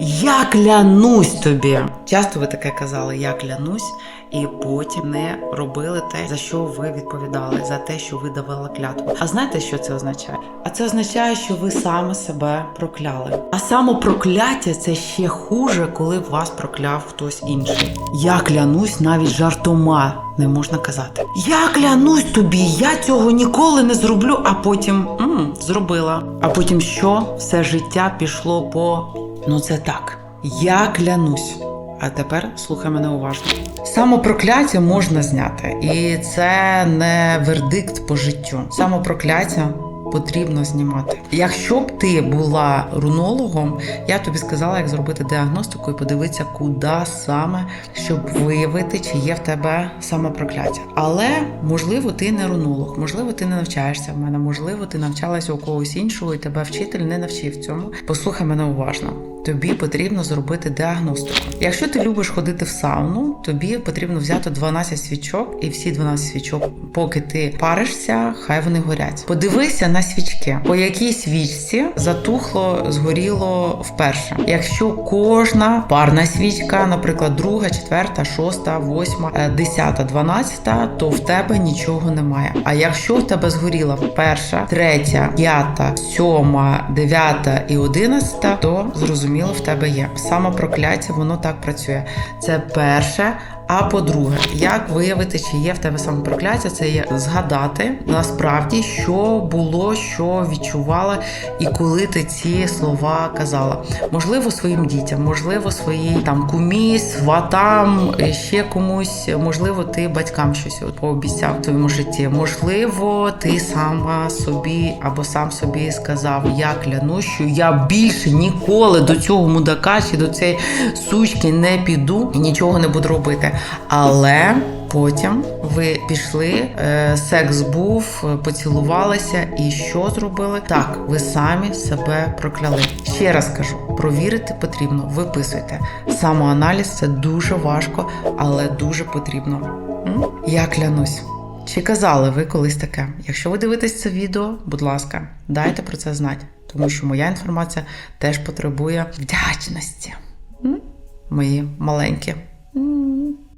Я клянусь тобі. Часто ви таке казали, я клянусь, і потім не робили те, за що ви відповідали, за те, що ви давали клятву. А знаєте, що це означає? А це означає, що ви саме себе прокляли. А самопрокляття це ще хуже, коли вас прокляв хтось інший. Я клянусь навіть жартома. Не можна казати. Я клянусь тобі, я цього ніколи не зроблю, а потім м, зробила. А потім що? Все життя пішло по Ну, це так. Я клянусь. А тепер слухай мене уважно. Самопрокляття можна зняти, і це не вердикт по життю. Самопрокляття потрібно знімати. Якщо б ти була рунологом, я тобі сказала, як зробити діагностику і подивитися, куди саме, щоб виявити, чи є в тебе самопрокляття. Але можливо, ти не рунолог, можливо, ти не навчаєшся в мене, можливо, ти навчалася у когось іншого, і тебе вчитель не навчив цьому. Послухай мене уважно. Тобі потрібно зробити діагностику. Якщо ти любиш ходити в сауну, тобі потрібно взяти 12 свічок, і всі 12 свічок, поки ти паришся, хай вони горять. Подивися на свічки, по якій свічці затухло, згоріло вперше. Якщо кожна парна свічка, наприклад, друга, четверта, шоста, восьма, е, десята, дванадцята, то в тебе нічого немає. А якщо в тебе згоріла перша, третя, п'ята, сьома, дев'ята і одинадцята, то зрозуміло в тебе є. Самопрокляття, воно так працює. Це перше. А по-друге, як виявити, чи є в тебе самопрокляття, це є згадати насправді, що було, що відчувала, і коли ти ці слова казала. Можливо, своїм дітям, можливо, своїй там кумі, сватам, ще комусь, можливо, ти батькам щось пообіцяв в твоєму житті. Можливо, ти сама собі або сам собі сказав: Я клянусь, що я більше ніколи до цього мудака чи до цієї сучки не піду і нічого не буду робити. Але потім ви пішли, е, секс був, поцілувалися, і що зробили? Так, ви самі себе прокляли. Ще раз кажу: провірити потрібно, виписуйте. Самоаналіз це дуже важко, але дуже потрібно. Я клянусь. Чи казали ви колись таке? Якщо ви дивитесь це відео, будь ласка, дайте про це знати, тому що моя інформація теж потребує вдячності. Мої маленькі.